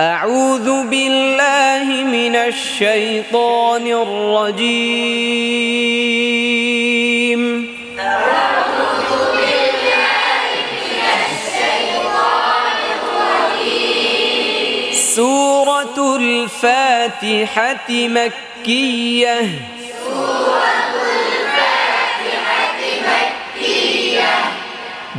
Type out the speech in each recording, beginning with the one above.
أعوذ بالله من الشيطان الرجيم. سورة الفاتحة مكية.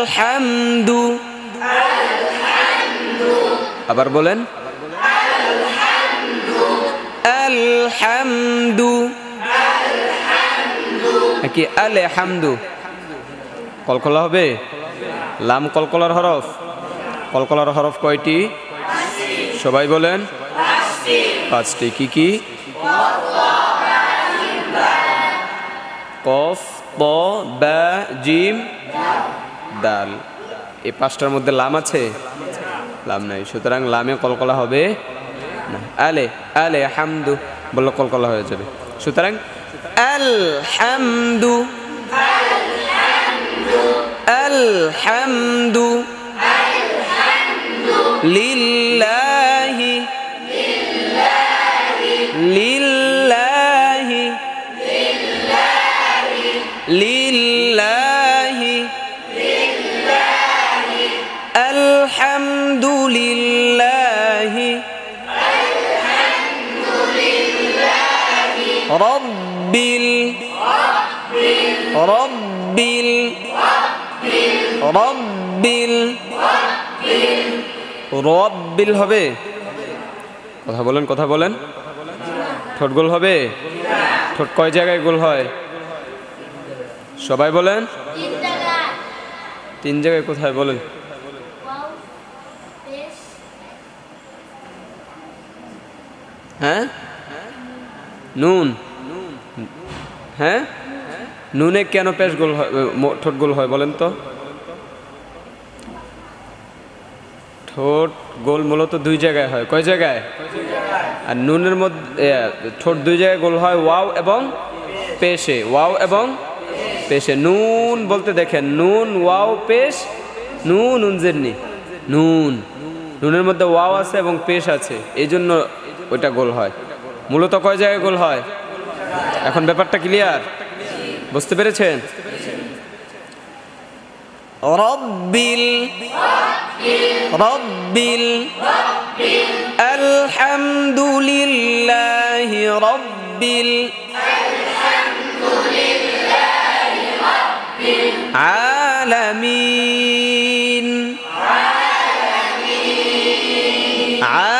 আলহামদু। আবার বলেন। আলহামদু। নাকি আলে হামদু কলকলা হবে? লাম কলকলার হরফ। কলকলার হরফ কয়টি? সবাই বলেন। পাঁচটি। কি কি? কফ, প জিম। দাল। এই পাঁচটার মধ্যে লাম আছে? লাম নাই। সুতরাং লামে কলকলা হবে না। আলে আলে, হামদু বলল কলকলা হয়ে যাবে। সুতরাং আল হামদু আল হামদু الحمد لله رب ال رب ال رب ال রব্বিল হবে কথা বলেন কথা বলেন ঠোঁট গোল হবে ঠোঁট কয় জায়গায় গোল হয় সবাই বলেন তিন জায়গায় কোথায় বলেন হ্যাঁ? নুন? হ্যাঁ? নুনে কেন পেশ গোল হয় ঠোঁট গোল হয় বলেন তো? ঠোঁট গোল মূলত দুই জায়গায় হয়। কয় জায়গায়? আর নুনের মধ্যে ঠোঁট দুই জায়গায় গোল হয় ওয়াও এবং পেশে। ওয়াও এবং পেশে। নুন বলতে দেখেন, নুন, ওয়াও, পেশ, নুন, উনজেরনি। নুন। নুনের মধ্যে ওয়াও আছে এবং পেশ আছে। এই জন্য ওইটা গোল হয়। মূলত কয় জায়গায় গোল হয়? এখন ব্যাপারটা ক্লিয়ার? বুঝতে পেরেছেন? রব্বিল রব্বিল আলহামদুলিল্লাহি রব্বিল আলামিন আলামিন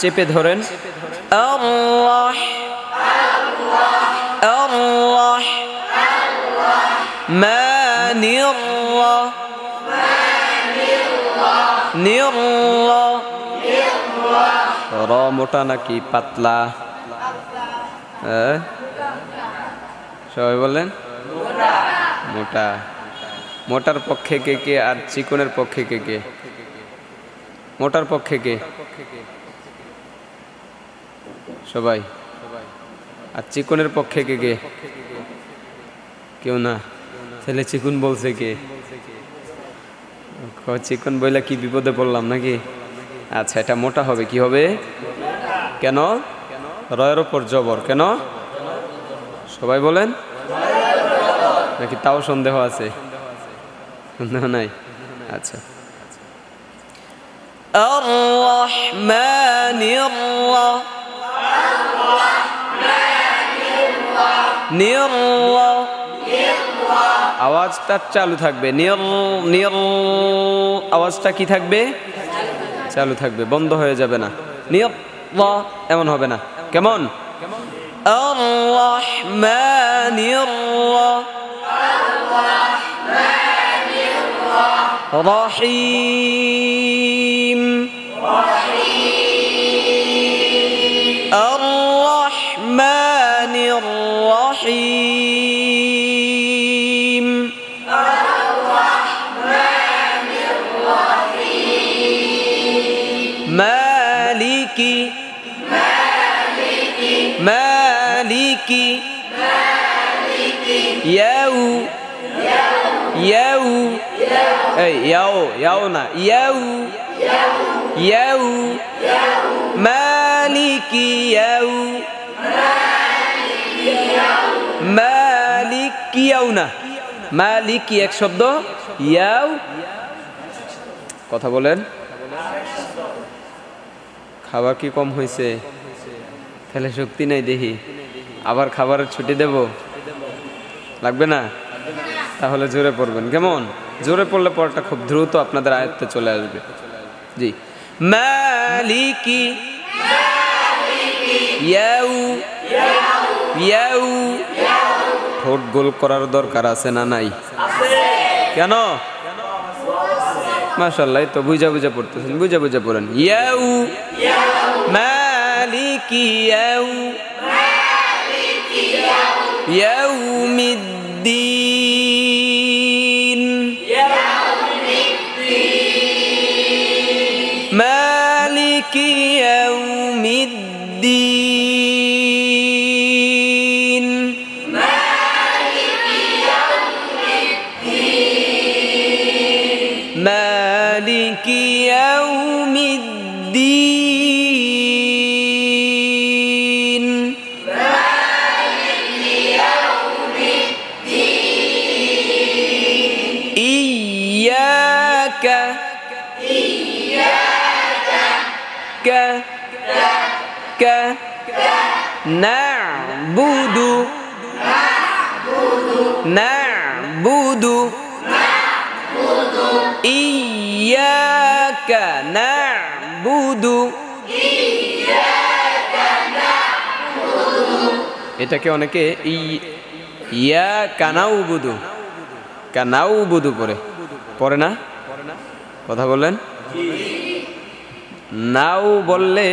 চেপে ধরেন। র মোটা নাকি পাতলা? সবাই বলেন মোটা। মোটার পক্ষে কে কে আর চিকনের পক্ষে কে কে? মোটার পক্ষে কে? সবাই আর চিকনের পক্ষে কে কে কেউ না ছেলে চিকুন বলছে কে ক চিকন বইলা কি বিপদে পড়লাম নাকি আচ্ছা এটা মোটা হবে কি হবে কেন রয়ের ওপর জবর কেন সবাই বলেন নাকি তাও সন্দেহ আছে সন্দেহ নাই আচ্ছা الرحمن الرحيم আওয়াজটা চালু থাকবে। নিয়ল আওয়াজটা কি থাকবে? চালু থাকবে, বন্ধ হয়ে যাবে না। নিয়ল এমন হবে না। কেমন? রহিম রহিম। الرحيم. مالك مالك يو يو أي يو يونا يو يو مالك يو মালিক কিয়াও না এক শব্দ। ইয়াও কথা বলেন। খাবার কি কম হয়েছে তাহলে শক্তি নাই দেখি আবার খাবারের ছুটি দেব। লাগবে না? তাহলে জোরে পড়বেন। কেমন? জোরে পড়লে পড়াটা খুব দ্রুত আপনাদের আয়ত্তে চলে আসবে। জি। মালিকি। ইয়াউ। ইয়াউ। ঠোঁট গোল করার দরকার আছে না নাই? কেন? মাশাল্লাহ তো বুঝা বুঝা পড়তেছেন, বুঝা বুঝা পড়েন। ইয়াউ মালিকি ইয়াউ। ইয়াউমিদ্দিন। مالك يوم الدين إياك ك ك نعبد نعبد إياك نعبد এটাকে অনেকে ই- ইয়া কানাউ বুধু কানাউ বুধু পরে পরে না কথা বললেন নাও বললে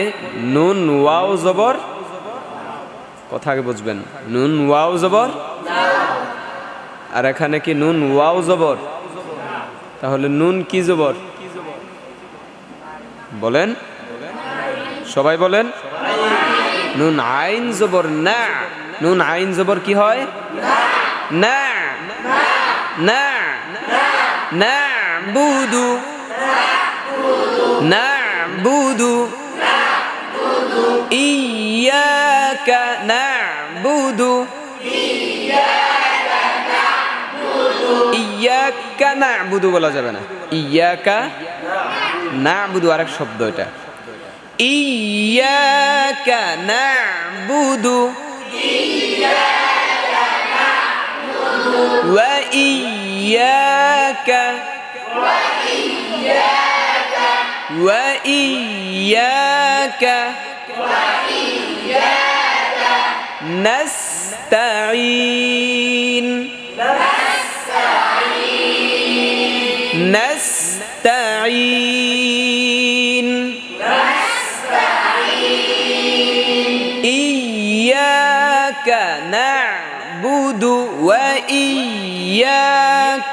নুন ওয়াও জবর কথা আগে বুঝবেন নুন ওয়াও জবর আর এখানে কি নুন ওয়াও জবর তাহলে নুন কি জবর বলেন। সবাই বলেন। নুন আইন জবর না। নুন আইন জবর কি হয়? না। না। না। বুদু। না। বুদু। ইয়াকা না। বুদু। ইয়াকা না। বুধু বলা যাবে না ইয়াকা না বুধু আরেক শব্দ এটা ইয়াকা না বুধু وإياك وإياك نستعين نستعين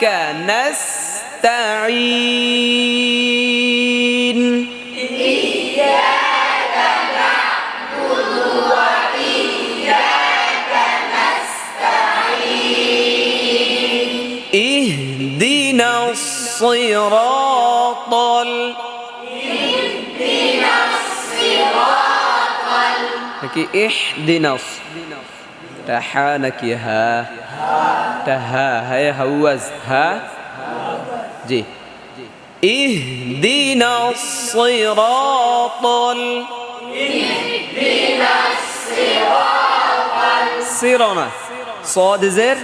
إياك نستعين إياك نعبد وإياك نستعين اهدنا الصراط اهدنا الصراط اهدنا الصراط تحانك يا ها এটা হা হ্যাঁ হাউয়াজ হা জি اهدنا الصراط ال صراط صاد زر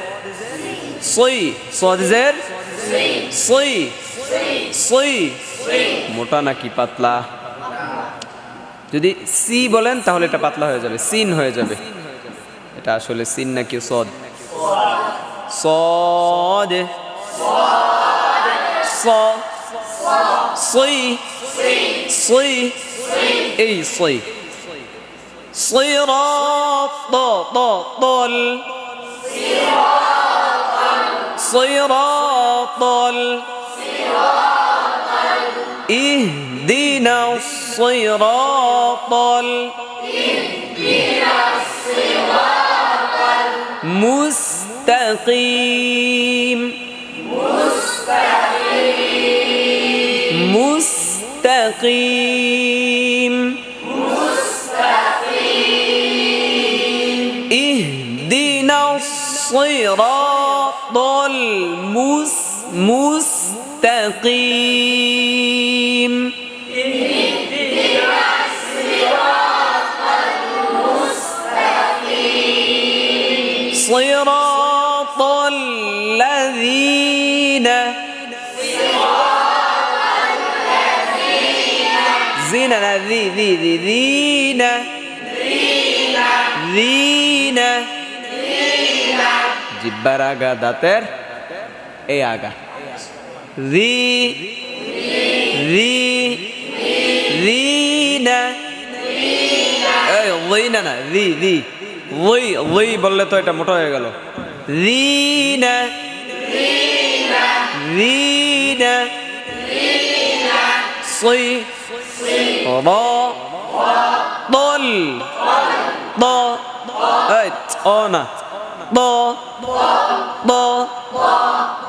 صي صاد زر صي صي মোটা নাকি পাতলা যদি সি বলেন তাহলে এটা পাতলা হয়ে যাবে সিন হয়ে যাবে এটা আসলে সিন নাকি সদ صاد. صاد. صي. صي. إي صي. صراط. ط. ط. طل صراط. ال اهدنا الصراط. اهدنا الصراط مستقيم. مستقيم. مستقيم مستقيم اهدنا الصراط المستقيم زينة ذي ذي ذي ذين ذين জিব্বার আগা দাঁতের এই আগা রি রি রিনা এই রিনা না রি রি ওই ওই বললে তো এটা মোটা হয়ে গেল রিনা রিনা সই র صي را ضل ضا ات أنا ضا ضا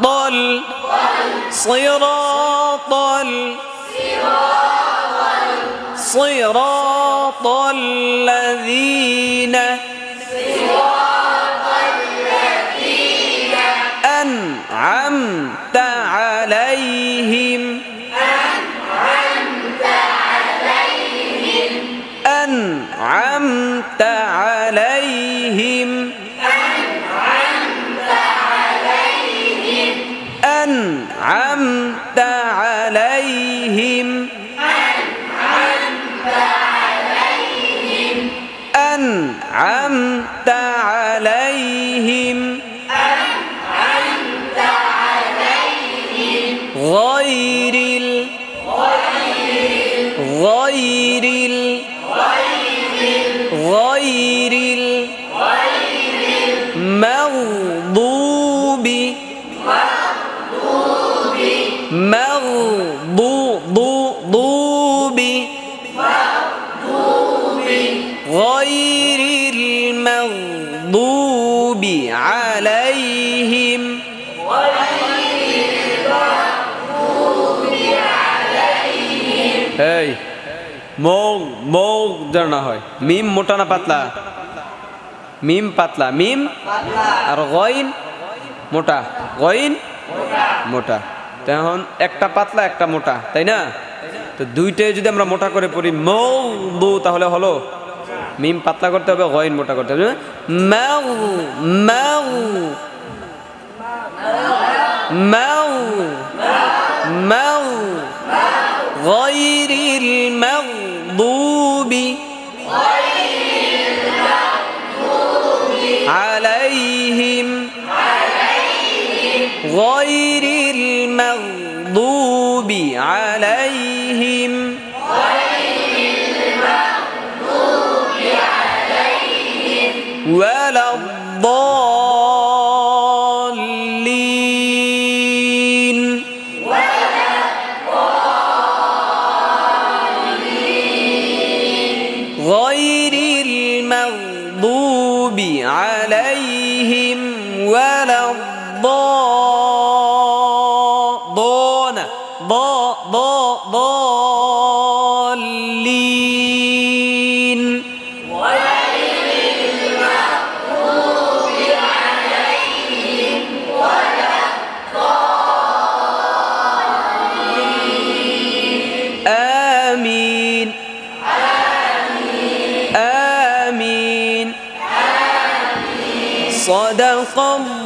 ضل صراط ال صراط الذين صراط الذين أنعمت عليهم أنعمت عليهم. أنعمت عليهم. أنعمت عليهم. أنعمت عليهم أنعمت عليهم أنعمت عليهم غير غير غير এই মৌ মৌ যেন না হয়। মিম মোটা না পাতলা? মিম পাতলা। মিম আর গইন মোটা। গইন মোটা। তখন একটা পাতলা, একটা মোটা, তাই না? তো দুইটাই যদি আমরা মোটা করে পড়ি মৌ দু তাহলে হলো মিম পাতলা করতে হবে, গইন মোটা করতে হবে। মাউ মাউ মাউ মাউ غير المغضوب عليهم غير صدق الله